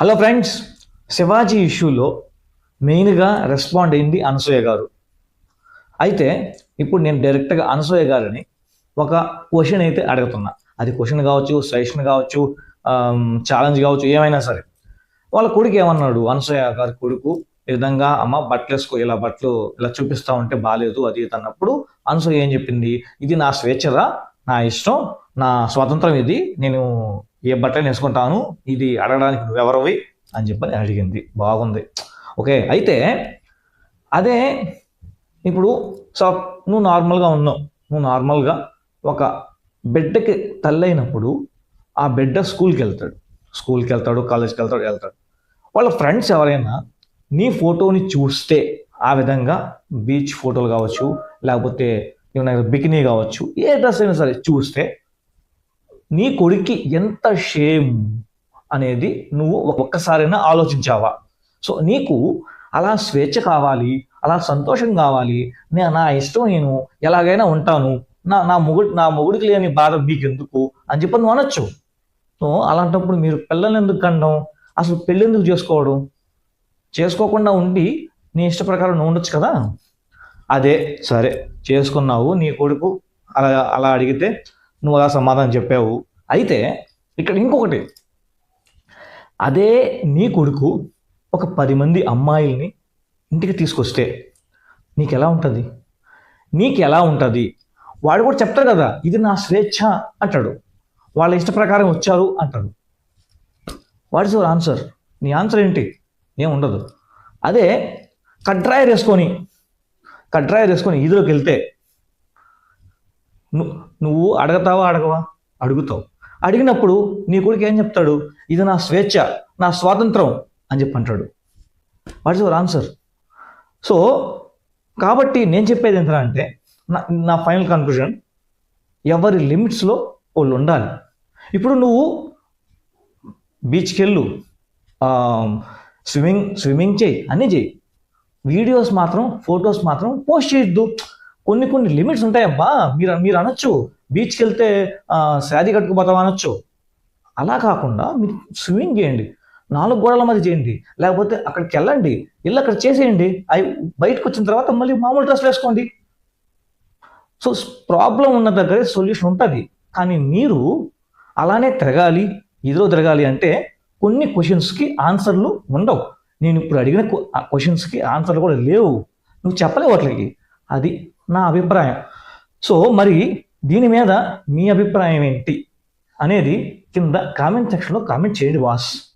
Hello friends Shivaji ఇష్యూలో మెయిన్గా respond అయింది అనసూయ గారు. అయితే ఇప్పుడు నేను డైరెక్ట్గా అనసూయ గారిని ఒక క్వశ్చన్ అయితే అడుగుతున్నా. అది క్వశ్చన్ కావచ్చు సజెషన్ కావచ్చు ఛాలెంజ్ కావచ్చు ఏమైనా సరే. వాళ్ళ కొడుకు ఏమన్నాడు? అనసూయ గారి కొడుకు ఈ విధంగా అమ్మ బట్టలు వేసుకో ఇలా బట్టలు ఇలా చూపిస్తా ఉంటే బాగాలేదు అది ఇది అన్నప్పుడు అనసూయ ఏం చెప్పింది? ఇది నా స్వేచ్ఛరా? నా ఇష్టం? నా స్వాతంత్రం ఇది నేను ఏ బట్టలు వేసుకుంటాను ఇది అడగడానికి నువ్వెవరవి అని చెప్పని అడిగింది. బాగుంది. ఓకే అయితే అదే ఇప్పుడు సో నువ్వు నార్మల్గా ఉన్నావు. నువ్వు నార్మల్గా ఒక బిడ్డకి తల్లైనప్పుడు ఆ బిడ్డ స్కూల్కి వెళ్తాడు. స్కూల్కి వెళ్తాడు కాలేజ్కి వెళ్తాడు వెళ్తాడు. వాళ్ళ ఫ్రెండ్స్ ఎవరైనా నీ ఫోటోని చూస్తే ఆ విధంగా బీచ్ ఫోటోలు కావచ్చు లేకపోతే ఏమైనా బికినీ కావచ్చు ఏ డ్రెస్ అయినా సరే చూస్తే నీ కొడుక్కి ఎంత షేమ్ అనేది నువ్వు ఒక్కసారైనా ఆలోచించావా? సో నీకు అలా స్వేచ్ఛ కావాలి అలా సంతోషం కావాలి నేను నా ఇష్టం నేను ఎలాగైనా ఉంటాను నా నా మొగుడు నా మొగుడికి లేని బాధ మీకు ఎందుకు అని చెప్పి నువ్వు అనొచ్చు. సో అలాంటప్పుడు మీరు పిల్లల్ని ఎందుకు కండం అసలు పెళ్ళి ఎందుకు చేసుకోవడం? చేసుకోకుండా ఉండి నీ ఇష్ట ప్రకారం నువ్వు ఉండొచ్చు కదా? అదే సరే చేసుకున్నావు నీ కొడుకు అలా అలా అడిగితే నువ్వు అలా సమాధానం చెప్పావు. అయితే ఇక్కడ ఇంకొకటి. అదే నీ కొడుకు ఒక పది మంది అమ్మాయిల్ని ఇంటికి తీసుకొస్తే నీకు ఎలా ఉంటుంది? నీకు ఎలా ఉంటుంది? వాడు కూడా చెప్తారు కదా ఇది నా స్వేచ్ఛ అంటాడు. వాళ్ళ ఇష్ట ప్రకారం వచ్చారు అంటాడు. What is your answer? నీ ఆన్సర్ ఏంటి? ఏం ఉండదు. అదే కట్రాయర్ వేసుకొని కట్రాయర్ వేసుకొని ఈదులోకి వెళ్తే నువ్వు అడగతావా అడగవా? అడుగుతావు. అడిగినప్పుడు నీ కొడుకు ఏం చెప్తాడు? ఇది నా స్వేచ్ఛ నా స్వాతంత్రం అని చెప్పి అంటాడు. What is your answer? So కాబట్టి నేను చెప్పేది ఎంత అంటే నా నా ఫైనల్ కన్క్లూజన్ ఎవరి లిమిట్స్లో వాళ్ళు ఉండాలి. ఇప్పుడు నువ్వు బీచ్కి వెళ్ళు స్విమ్మింగ్ స్విమ్మింగ్ చేయి అన్నీ చేయి. వీడియోస్ మాత్రం ఫొటోస్ మాత్రం పోస్ట్ చేయొద్దు. కొన్ని కొన్ని లిమిట్స్ ఉంటాయబ్బా మీరు మీరు అనొచ్చు. బీచ్కి వెళ్తే శారీ కట్టుకుపోతాం అనొచ్చు. అలా కాకుండా మీరు స్విమ్మింగ్ చేయండి. నాలుగు గోడల మధ్య చేయండి. లేకపోతే అక్కడికి వెళ్ళండి. వెళ్ళి అక్కడ చేసేయండి. అవి బయటకు వచ్చిన తర్వాత మళ్ళీ మామూలు డ్రెస్ వేసుకోండి. సో ప్రాబ్లం ఉన్న దగ్గరే సొల్యూషన్ ఉంటుంది. కానీ మీరు అలానే తిరగాలి ఇదిలో తిరగాలి అంటే కొన్ని క్వశ్చన్స్కి ఆన్సర్లు ఉండవు. నేను ఇప్పుడు అడిగిన క్వశ్చన్స్కి ఆన్సర్లు కూడా లేవు. నువ్వు చెప్పలేవు అట్లకి. అది నా అభిప్రాయం. సో మరి దీని మీద మీ అభిప్రాయం ఏంటి? అనేది కింద కామెంట్ సెక్షన్లో కామెంట్ చేయండి వాస్